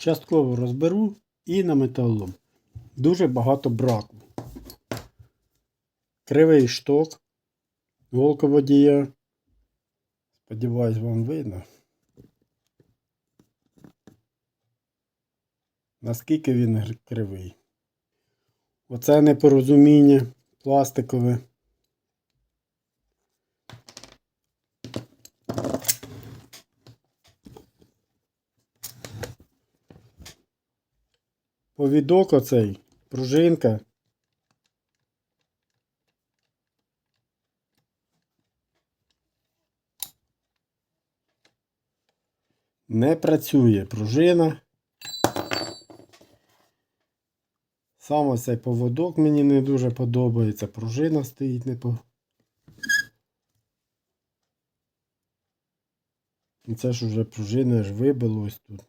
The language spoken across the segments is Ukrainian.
Частково розберу і на металолом. Дуже багато браку. Кривий шток. Голка водія. Сподіваюсь, вам видно. Наскільки він кривий. Оце непорозуміння пластикове. Повідок оцей, пружинка. Не працює пружина. Сам ось цей поводок мені не дуже подобається. Пружина стоїть не по. Це ж уже пружина аж вибило тут.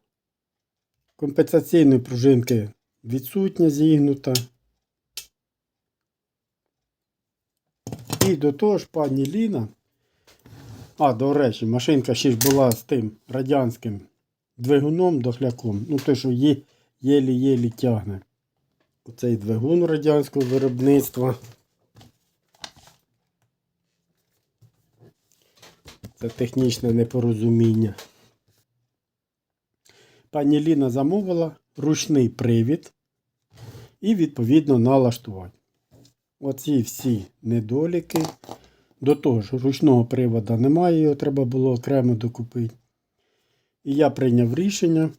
Компенсаційної пружинки відсутня зігнута. І до того ж пані Ліна. А, до речі, машинка ще ж була з тим радянським двигуном дохляком. Ну, той, що є, єлі-єлі тягне. Оцей двигун радянського виробництва. Це технічне непорозуміння. Пані Ліна замовила ручний привід і відповідно налаштувати. Оці всі недоліки. До того ж, ручного привода немає, його треба було окремо докупити. І я прийняв рішення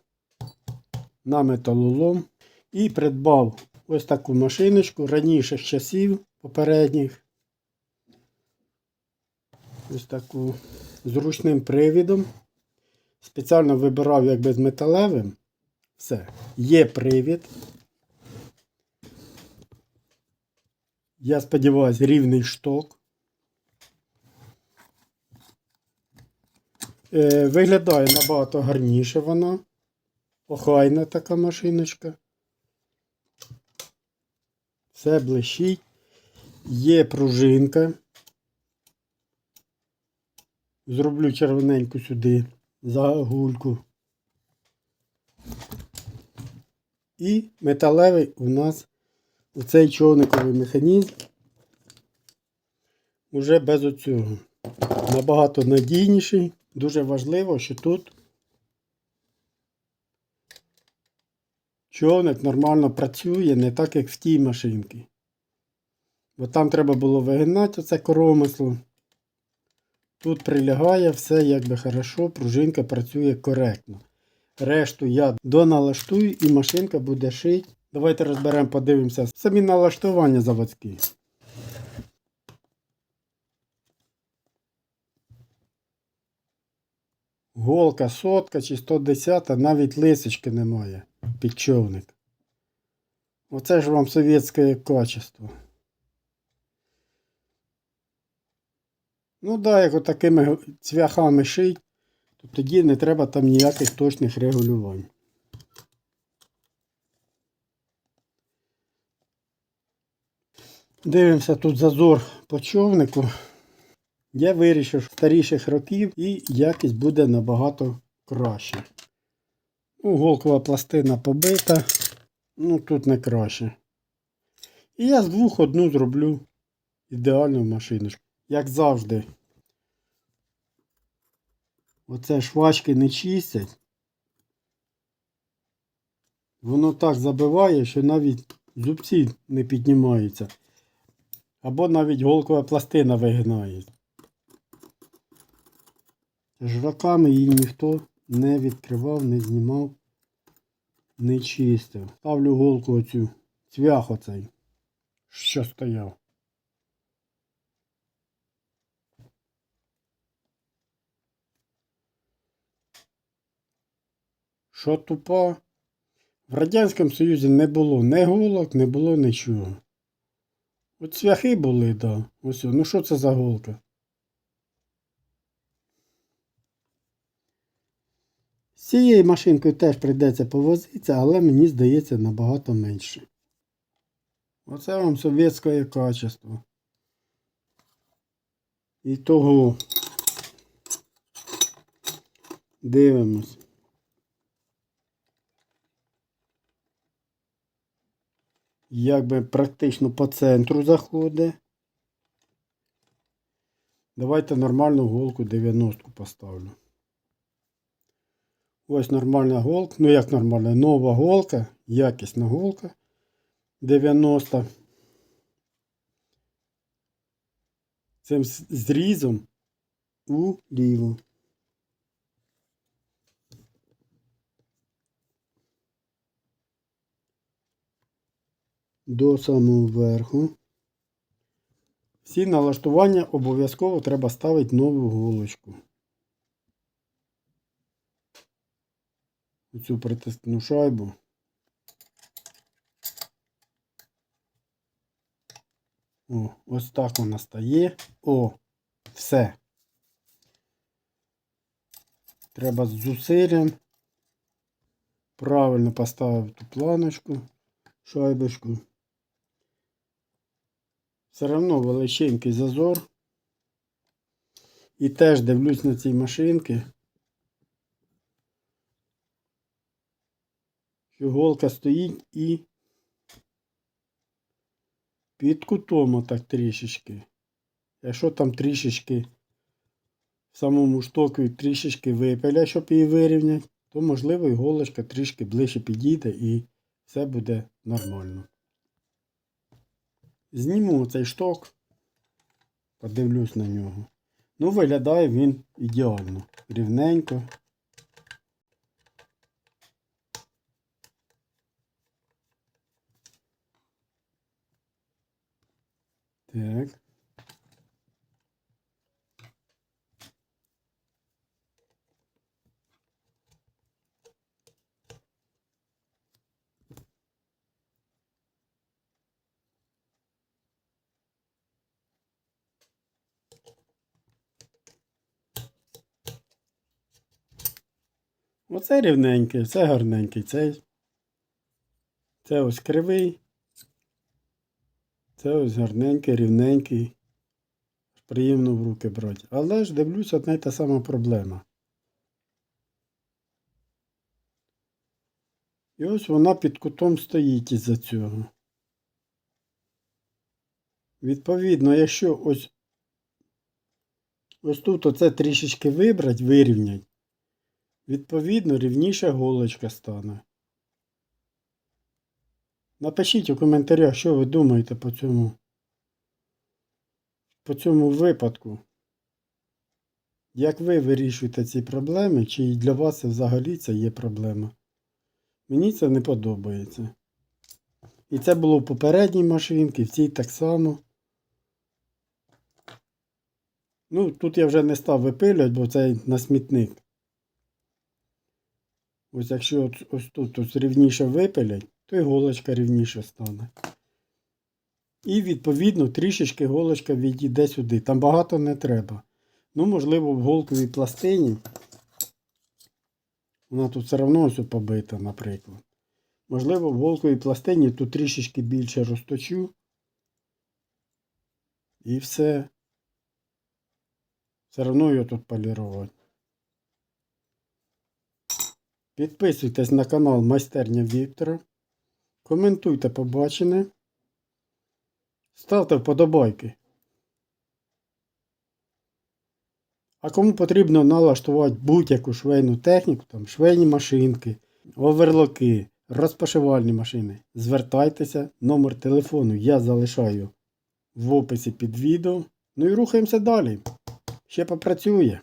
на металолом і придбав ось таку машиночку раніших часів попередніх. Ось таку з ручним привідом. Спеціально вибирав якби з металевим. Все. Є привід. Я сподіваюся, рівний шток. Е, виглядає набагато гарніше вона. Охайна така машиночка. Все блищить. Є пружинка. Зроблю червоненьку сюди загульку. І металевий у нас оцей човниковий механізм уже без оцього. Набагато надійніший. Дуже важливо, що тут човник нормально працює, не так, як в тій машинці. Бо там треба було вигинати оце коромисло. Тут прилягає все якби хорошо, пружинка працює коректно. Решту я доналаштую і машинка буде шити. Давайте розберемо, подивимося самі налаштування заводські. Голка сотка чи 110, навіть лисочки немає під човник. Оце ж вам совєтське качество. Ну да, як отакими цвяхами шить, тоді не треба там ніяких точних регулювань. Дивимося тут зазор по човнику. Я вирішив старіших років і якість буде набагато краще. Ну, голкова пластина побита, ну тут не краще. І я з двох одну зроблю ідеальну машиночку. Як завжди. Оце швачки не чистять. Воно так забиває, що навіть зубці не піднімаються. Або навіть голкова пластина вигинає. Жраками її ніхто не відкривав, не знімав, не чистив. Ставлю голку оцю, цвях оцей, що стояв. Що тупа? В Радянському Союзі не було ні голок, не було нічого. От цвяхи були, да. Ось, ну що це за голка? З цією машинкою теж прийдеться повозитися, але мені здається набагато менше. Оце вам совєтське качество. І того дивимось. Якби практично по центру заходить. Давайте нормальну голку 90 поставлю. Ось нормальна голка. Ну як нормальна, нова голка, якісна голка 90. Цим зрізом у ліву. До самого верху. Всі налаштування обов'язково треба ставити нову голочку. Оцю притискну шайбу. О, ось так вона стає. О, все. Треба з зусиллям правильно поставити ту планочку, шайбочку. Все одно величенький зазор. І теж дивлюсь на ці машинки. Що голка стоїть і під кутом отак трішечки. Якщо там трішечки в самому штоку трішечки випиля, щоб її вирівняти, то можливо і голочка трішки ближче підійде і все буде нормально. Зніму цей шток, подивлюсь на нього. Ну, виглядає він ідеально, рівненько. Так. Оце рівненький, це гарненький, цей. Це ось кривий. Це ось гарненький, рівненький. Приємно в руки брати. Але ж дивлюсь, одна й та сама проблема. І ось вона під кутом стоїть із-за цього. Відповідно, якщо ось ось тут оце трішечки вибрати, вирівнять, відповідно, рівніша голочка стане. Напишіть у коментарях, що ви думаєте по цьому, по цьому випадку. Як ви вирішуєте ці проблеми, чи для вас взагалі це є проблема? Мені це не подобається. І це було в попередній машинці, в цій так само. Ну, тут я вже не став випилювати, бо це на смітник. Ось якщо ось тут ось рівніше випилять, то і голочка рівніше стане. І відповідно трішечки голочка відійде сюди. Там багато не треба. Ну, можливо, в голковій пластині. Вона тут все одно ось побита, наприклад. Можливо, в голковій пластині тут трішечки більше розточу. І все. Все одно його тут полірувати. Підписуйтесь на канал Майстерня Віктора. Коментуйте побачене. Ставте вподобайки. А кому потрібно налаштувати будь-яку швейну техніку, там швейні машинки, оверлоки, розпашивальні машини, звертайтеся, номер телефону я залишаю в описі під відео. Ну і рухаємося далі. Ще попрацює.